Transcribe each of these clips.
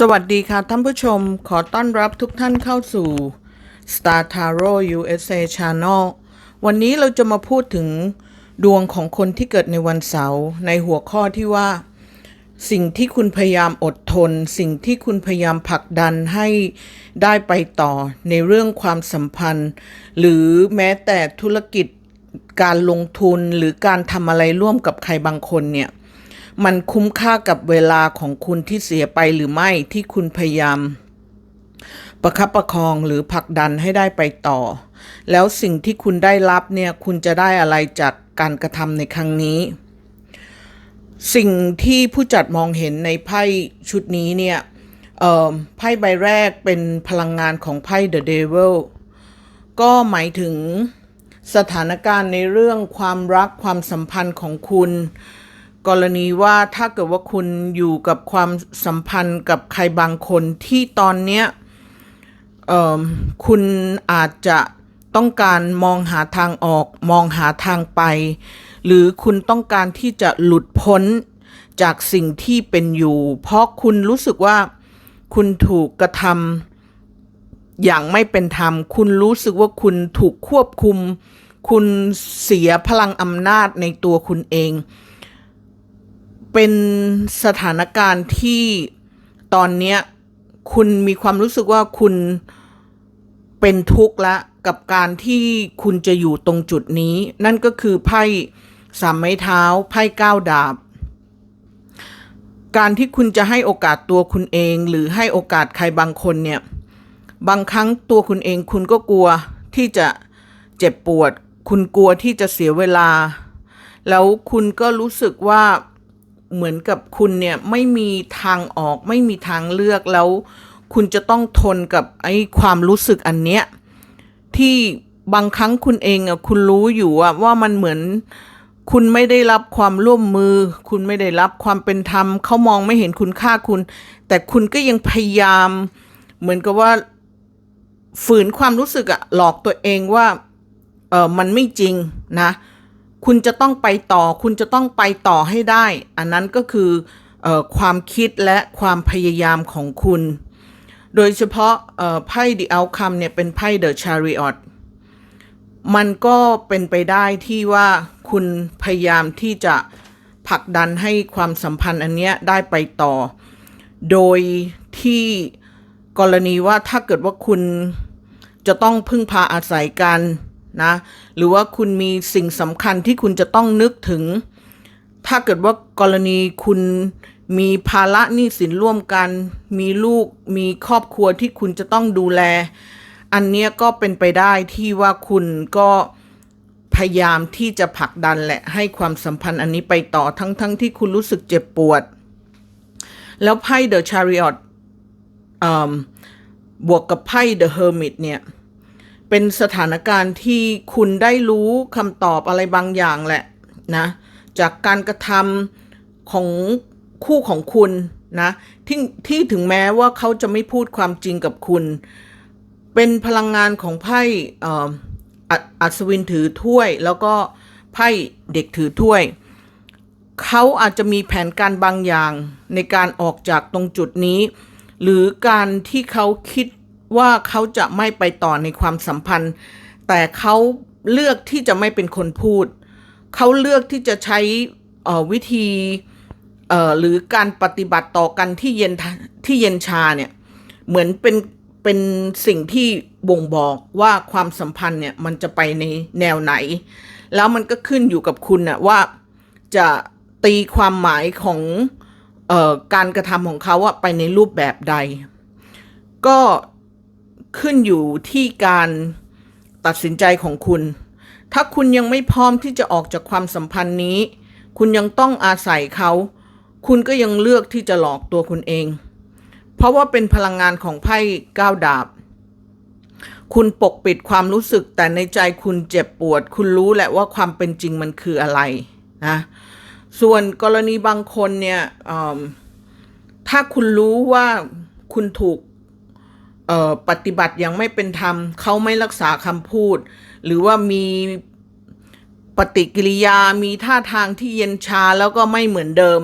สวัสดีค่ะท่านผู้ชมขอต้อนรับทุกท่านเข้าสู่ Star Tarot USA Channel วันนี้เราจะมาพูดถึงดวงของคนที่เกิดในวันเสาร์ในหัวข้อที่ว่า สิ่งที่คุณพยายามอดทน สิ่งที่คุณพยายามผลักดันให้ได้ไปต่อในเรื่องความสัมพันธ์ หรือแม้แต่ธุรกิจการลงทุนหรือการทำอะไรร่วมกับใครบางคนเนี่ย มันคุ้มค่ากับเวลาของคุณที่เสียไปหรือไม่ที่คุณพยายาม ประคับประคองหรือผลักดันให้ได้ไปต่อ แล้วสิ่งที่คุณได้รับเนี่ยคุณจะได้อะไรจากการกระทำในครั้งนี้ สิ่งที่ผู้จัดมองเห็นในไพ่ชุดนี้เนี่ยไพ่ใบแรกเป็นพลังงานของไพ่ The Devil ก็หมายถึงสถานการณ์ในเรื่องความรักความสัมพันธ์ของคุณ กรณีว่าถ้าเกิดว่าคุณอยู่กับความสัมพันธ์กับใครบางคนที่ตอนเนี้ยคุณอาจจะต้องการมองหาทางออกมองหาทางไป หรือคุณต้องการที่จะหลุดพ้นจากสิ่งที่เป็นอยู่ เพราะคุณรู้สึกว่าคุณถูกกระทำอย่างไม่เป็นธรรม คุณรู้สึกว่าคุณถูกควบคุม คุณเสียพลังอำนาจในตัวคุณเอง เป็นสถานการณ์ที่ตอนเนี้ยคุณมีความรู้สึกว่าคุณเป็นทุกข์ละกับการที่คุณจะอยู่ตรงจุดนี้ นั่นก็คือไพ่สามไม้เท้า ไพ่เก้าดาบ การที่คุณจะให้โอกาสตัวคุณเอง หรือให้โอกาสใครบางคนเนี่ย บางครั้งตัวคุณเองคุณก็กลัวที่จะเจ็บปวด คุณกลัวที่จะเสียเวลา แล้วคุณก็รู้สึกว่า เหมือนกับคุณเนี่ยไม่มีทางออกไม่มีทางเลือกแล้ว คุณจะต้องทนกับไอ้ความรู้สึกอันเนี้ยที่บางครั้งคุณเองอะคุณรู้อยู่อะว่ามันเหมือนคุณไม่ได้รับความร่วมมือ คุณไม่ได้รับความเป็นธรรมเขามองไม่เห็นคุณค่าคุณ แต่คุณก็ยังพยายาม เหมือนกับว่า ฝืนความรู้สึกอะหลอกตัวเองว่าเออมันไม่จริงนะ คุณจะต้องไปต่อ คุณจะต้องไปต่อให้ได้ อันนั้นก็คือออความคิดและความพยายามของคุณ โดยเฉพาะไพ่ The Outcome เนี่ยเป็นไพ่ The Chariot มันก็เป็นไปได้ที่ว่าคุณพยายามที่จะผลักดันให้ความสัมพันธ์อันเนี้ยได้ไปต่อ โดยที่กรณีว่าถ้าเกิดว่าคุณจะต้องพึ่งพาอาศัยกัน นะหรือว่าคุณมีสิ่งสำคัญที่คุณจะต้องนึกถึง ถ้าเกิดว่ากรณีคุณมีภาระหนี้สินร่วมกัน มีลูกมีครอบครัวที่คุณจะต้องดูแล อันเนี้ยก็เป็นไปได้ที่ว่าคุณก็พยายามที่จะผลักดันและให้ความสัมพันธ์อันนี้ไปต่อทั้งๆทที่คุณรู้สึกเจ็บปวด แล้วไพ่ The Chariot อืมบวกกับไพ่ The Hermit เนี่ย เป็นสถานการณ์ที่คุณได้รู้คำตอบอะไรบางอย่างแหละนะจากการกระทำของคู่ของคุณนะที่ที่ถึงแม้ว่าเขาจะไม่พูดความจริงกับคุณ เป็นพลังงานของไพ่อัศวินถือถ้วย แล้วก็ไพ่เด็กถือถ้วย เขาอาจจะมีแผนการบางอย่างในการออกจากตรงจุดนี้ หรือการที่เขาคิด ว่าเขาจะไม่ไปต่อในความสัมพันธ์ แต่เขาเลือกที่จะไม่เป็นคนพูด เขาเลือกที่จะใช้วิธีหรือการปฏิบัติต่อกันที่เย็นที่เย็นชาเนี่ยเหมือนเป็นเป็นสิ่งที่บ่งบอกว่าความสัมพันธ์เนี่ยมันจะไปในแนวไหน แล้วมันก็ขึ้นอยู่กับคุณน่ะว่าจะตีความหมายของออการกระทำของเขาอะไปในรูปแบบใด ก็ ขึ้นอยู่ที่การตัดสินใจของคุณ ถ้าคุณยังไม่พร้อมที่จะออกจากความสัมพันธ์นี้ คุณยังต้องอาศัยเขา คุณก็ยังเลือกที่จะหลอกตัวคุณเอง เพราะว่าเป็นพลังงานของไพ่ก้าวดาบ คุณปกปิดความรู้สึกแต่ในใจคุณเจ็บปวด คุณรู้แหละว่าความเป็นจริงมันคืออะไรนะส่วนกรณีบางคนเนี่ยถ้าคุณรู้ว่าคุณถูก ปฏิบัติอย่างไม่เป็นธรรม เขาไม่รักษาคำพูด หรือว่ามีปฏิกิริยามีท่าทางที่เย็นชาแล้วก็ไม่เหมือนเดิม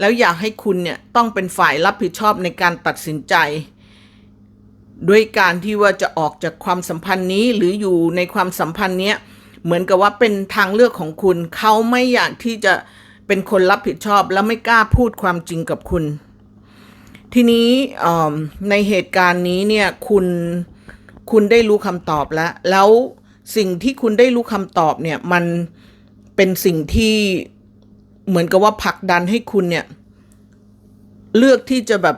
แล้วอยากให้คุณเนี่ยต้องเป็นฝ่ายรับผิดชอบในการตัดสินใจ ด้วยการที่ว่าจะออกจากความสัมพันธ์นี้หรืออยู่ในความสัมพันธ์เนี้ยเหมือนกับว่าเป็นทางเลือกของคุณ เขาไม่อยากที่จะเป็นคนรับผิดชอบและไม่กล้าพูดความจริงกับคุณ ทีนี้ในเหตุการณ์นี้เนี่ยคุณคุณได้รู้คำตอบแล้ว แล้วสิ่งที่คุณได้รู้คำตอบเนี่ยมันเป็นสิ่งที่เหมือนกับว่าผลักดันให้คุณเนี่ย เลือกที่จะแบบ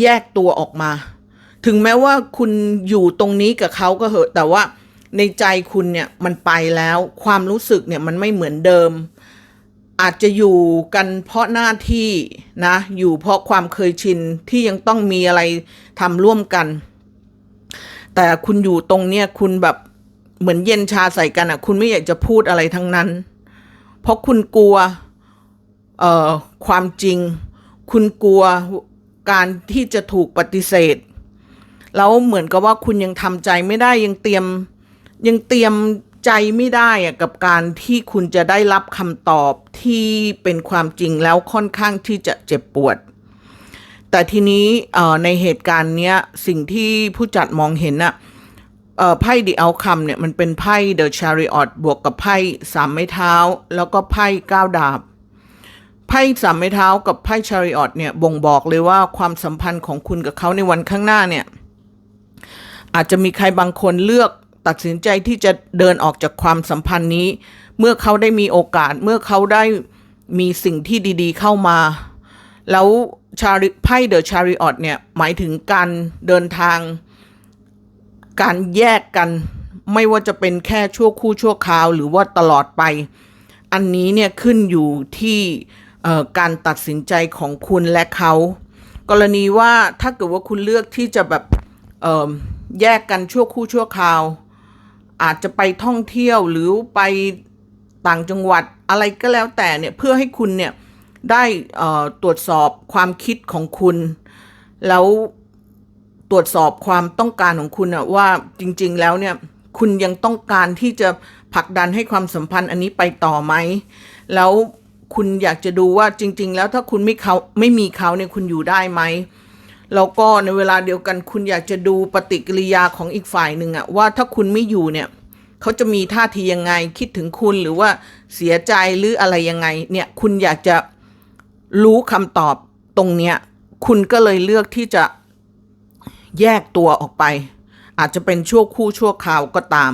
แยกตัวออกมา ถึงแม้ว่าคุณอยู่ตรงนี้กับเขาก็เหอะ แต่ว่าในใจคุณเนี่ยมันไปแล้ว ความรู้สึกเนี่ยมันไม่เหมือนเดิม อาจจะอยู่กันเพราะหน้าที่นะ อยู่เพราะความเคยชินที่ยังต้องมีอะไรทำร่วมกัน แต่คุณอยู่ตรงเนี้ยคุณแบบเหมือนเย็นชาใส่กันอะ่ะ คุณไม่อยากจะพูดอะไรทั้งนั้น เพราะคุณกลัวเอ่อความจริง คุณกลัวการที่จะถูกปฏิเสธ แล้วเหมือนกับว่าคุณยังทำใจไม่ได้ยังเตรียมยังเตรียม ใจไม่ได้อะกับการที่คุณจะได้รับคำตอบที่เป็นความจริงแล้วค่อนข้างที่จะเจ็บปวด แต่ทีนี้ในเหตุการณ์เนี้ยสิ่งที่ผู้จัดมองเห็นอะเอ่อไพ่ดีเอาคำเนี่ยมันเป็นไพ่เดอะชาริออตบวกกับไพ่สามไม้เท้า แล้วก็ไพ่เก้าดาบไพ่สามไม้เท้ากับไพ่ชาริออตเนี่ยบ่งบอกเลยว่าความสัมพันธ์ของคุณกับเขาในวันข้างหน้าเนี่ยอาจจะมีใครบางคนเลือก ตัดสินใจที่จะเดินออกจากความสัมพันธ์นี้ เมื่อเขาได้มีโอกาส เมื่อเขาได้มีสิ่งที่ดี ๆ เข้ามา แล้วชาริไพ่เดอะชาริออตเนี่ย หมายถึงการเดินทาง การแยกกัน ไม่ว่าจะเป็นแค่ชั่วคู่ชั่วคราว หรือว่าตลอดไป อันนี้เนี่ยขึ้นอยู่ที่การตัดสินใจของคุณและเขา กรณีว่าถ้าเกิดว่าคุณเลือกที่จะแบบแยกกันชั่วคู่ชั่วคราว อาจจะไปท่องเที่ยวหรือไปต่างจังหวัดอะไรก็แล้วแต่เนี่ยเพื่อให้คุณเนี่ยได้ตรวจสอบความคิดของคุณ แล้วตรวจสอบความต้องการของคุณอะว่าจริง ๆ แล้วเนี่ยคุณยังต้องการที่จะผลักดันให้ความสัมพันธ์อันนี้ไปต่อไหม แล้วคุณอยากจะดูว่าจริง ๆ แล้วถ้าคุณไม่เขาไม่มีเขาเนี่ยคุณอยู่ได้ไหม แล้วก็ในเวลาเดียวกันคุณอยากจะดูปฏิกิริยาของอีกฝ่ายหนึ่งอะว่าถ้าคุณไม่อยู่เนี่ยเขาจะมีท่าทียังไงคิดถึงคุณหรือว่าเสียใจหรืออะไรยังไงเนี่ยคุณอยากจะรู้คำตอบตรงเนี้ยคุณก็เลยเลือกที่จะแยกตัวออกไป อาจจะเป็นชั่วคู่ชั่วคราวก็ตาม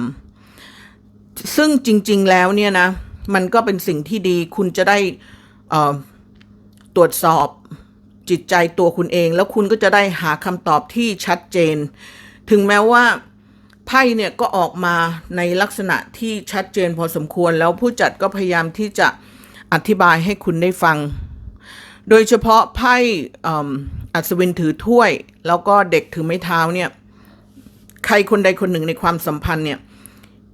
ซึ่งจริง ๆแล้วเนี่ยนะมันก็เป็นสิ่งที่ดีคุณจะได้ตรวจสอบ จิตใจตัวคุณเอง แล้วคุณก็จะได้หาคำตอบที่ชัดเจน ถึงแม้ว่าไพ่เนี่ยก็ออกมาในลักษณะที่ชัดเจนพอสมควร แล้วผู้จัดก็พยายามที่จะอธิบายให้คุณได้ฟัง โดยเฉพาะไพ่อัศวินถือถ้วย แล้วก็เด็กถือไม้เท้าเนี่ยใครคนใดคนหนึ่งในความสัมพันธ์เนี่ย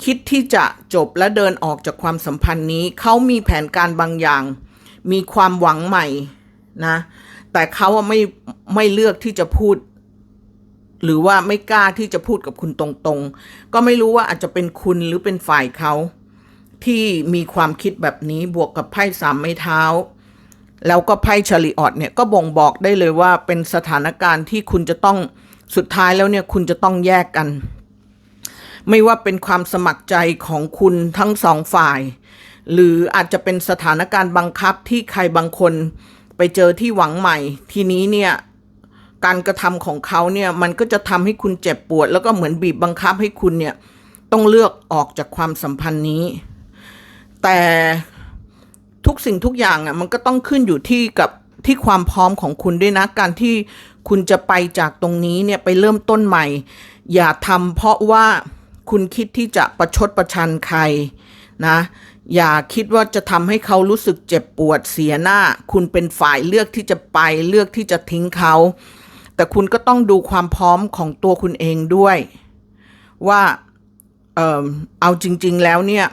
คิดที่จะจบและเดินออกจากความสัมพันธ์นี้ เขามีแผนการบางอย่าง มีความหวังใหม่ นะ แต่เขาไม่ไม่เลือกที่จะพูด หรือว่าไม่กล้าที่จะพูดกับคุณตรงๆ ก็ไม่รู้ว่าอาจจะเป็นคุณหรือเป็นฝ่ายเขา ที่มีความคิดแบบนี้บวกกับไพ่สามไม้เท้า แล้วก็ไพ่ชาริออตเนี่ยก็บ่งบอกได้เลยว่าเป็นสถานการณ์ที่คุณจะต้องสุดท้ายแล้วเนี่ยคุณจะต้องแยกกัน ไม่ว่าเป็นความสมัครใจของคุณทั้งสองฝ่าย หรืออาจจะเป็นสถานการณ์บังคับที่ใครบางคน ไปเจอที่หวังใหม่ ทีนี้เนี่ยการกระทำของเขาเนี่ยมันก็จะทำให้คุณเจ็บปวด แล้วก็เหมือนบีบบังคับให้คุณเนี่ยต้องเลือกออกจากความสัมพันธ์นี้ แต่ทุกสิ่งทุกอย่างอะมันก็ต้องขึ้นอยู่ที่กับที่ความพร้อมของคุณด้วยนะ การที่คุณจะไปจากตรงนี้เนี่ยไปเริ่มต้นใหม่ อย่าทำเพราะว่าคุณคิดที่จะประชดประชันใครนะ อย่าคิดว่าจะทำให้เขารู้สึกเจ็บปวดเสียหน้า คุณเป็นฝ่ายเลือกที่จะไปเลือกที่จะทิ้งเขา แต่คุณก็ต้องดูความพร้อมของตัวคุณเองด้วย ว่าเออเอาจริง ๆ แล้วเนี่ย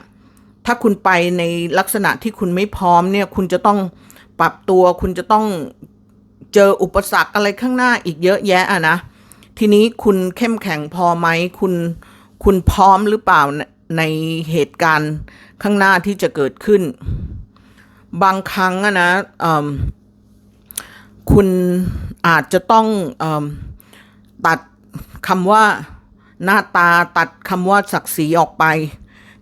ถ้าคุณไปในลักษณะที่คุณไม่พร้อมเนี่ย คุณจะต้องปรับตัว คุณจะต้องเจออุปสรรคอะไรข้างหน้าอีกเยอะแยะอะนะ ทีนี้คุณเข้มแข็งพอไหม คุณ คุณพร้อมหรือเปล่าในในเหตุการณ์ ข้างหน้าที่จะเกิดขึ้น บางครั้งนะคุณอาจจะต้องอตัดคำว่าหน้าตาตัดคำว่าศักดิ์ศรีออกไป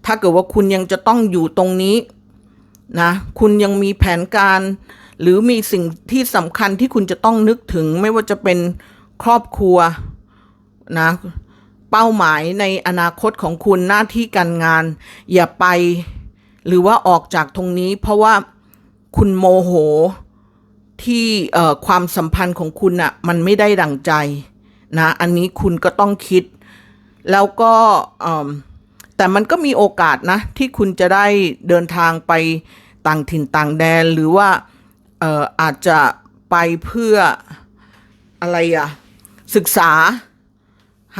ถ้าเกิดว่าคุณยังจะต้องอยู่ตรงนี้นะคุณยังมีแผนการ หรือมีสิ่งที่สำคัญที่คุณจะต้องนึกถึงไม่ว่าจะเป็นครอบครัวนะ เป้าหมายในอนาคตของคุณหน้าที่การงาน อย่าไป หรือว่าออกจากตรงนี้ เพราะว่าคุณโมโหที่ความสัมพันธ์ของคุณอะมันไม่ได้ดั่งใจนะอันนี้คุณก็ต้องคิด แล้วก็แต่มันก็มีโอกาสนะ ที่คุณจะได้เดินทางไปต่างถิ่นต่างแดน หรือว่าอาจจะไปเพื่ออะไรอะศึกษา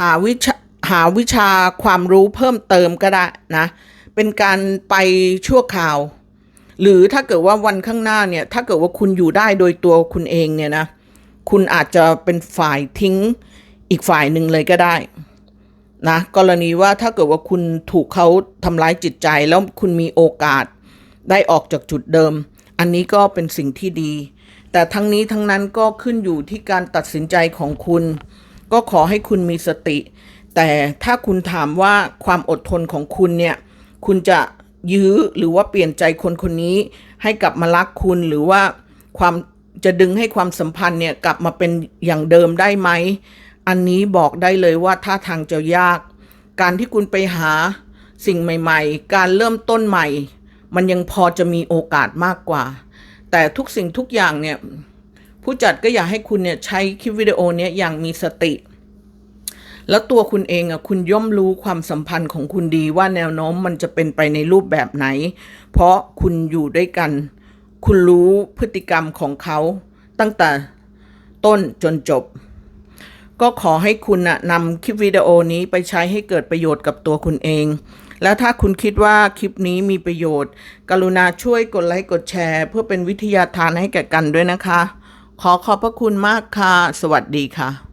หาวิชาหาวิชาความรู้เพิ่มเติมก็ได้นะ เป็นการไปชั่วคราว หรือถ้าเกิดว่าวันข้างหน้าเนี่ย ถ้าเกิดว่าคุณอยู่ได้โดยตัวคุณเองเนี่ยนะ คุณอาจจะเป็นฝ่ายทิ้งอีกฝ่ายหนึ่งเลยก็ได้นะกรณีว่าถ้าเกิดว่าคุณถูกเขาทำร้ายจิตใจแล้วคุณมีโอกาสได้ออกจากจุดเดิม อันนี้ก็เป็นสิ่งที่ดี แต่ทั้งนี้ทั้งนั้นก็ขึ้นอยู่ที่การตัดสินใจของคุณ ก็ขอให้คุณมีสติ แต่ถ้าคุณถามว่าความอดทนของคุณเนี่ย คุณจะยื้อหรือว่าเปลี่ยนใจคนคนนี้ ให้กลับมารักคุณหรือว่าความจะดึงให้ความสัมพันธ์เนี่ยกลับมาเป็นอย่างเดิมได้ไหม อันนี้บอกได้เลยว่าท่าทางจะยาก การที่คุณไปหาสิ่งใหม่ ๆ การเริ่มต้นใหม่ มันยังพอจะมีโอกาสมากกว่า แต่ทุกสิ่งทุกอย่างเนี่ย ผู้จัดก็อยากให้คุณเนี่ยใช้คลิปวิดีโอเนี้ยอย่างมีสติ แล้วตัวคุณเองอะคุณย่อมรู้ความสัมพันธ์ของคุณดีว่าแนวโน้มมันจะเป็นไปในรูปแบบไหน เพราะคุณอยู่ด้วยกัน คุณรู้พฤติกรรมของเขาตั้งแต่ต้นจนจบ ก็ขอให้คุณนะนำคลิปวิดีโอนี้ไปใช้ให้เกิดประโยชน์กับตัวคุณเอง แล้วถ้าคุณคิดว่าคลิปนี้มีประโยชน์ กรุณาช่วยกดไลค์กดแชร์ เพื่อเป็นวิทยาทานให้แก่กันด้วยนะคะ ขอขอบพระคุณมากค่ะ สวัสดีค่ะ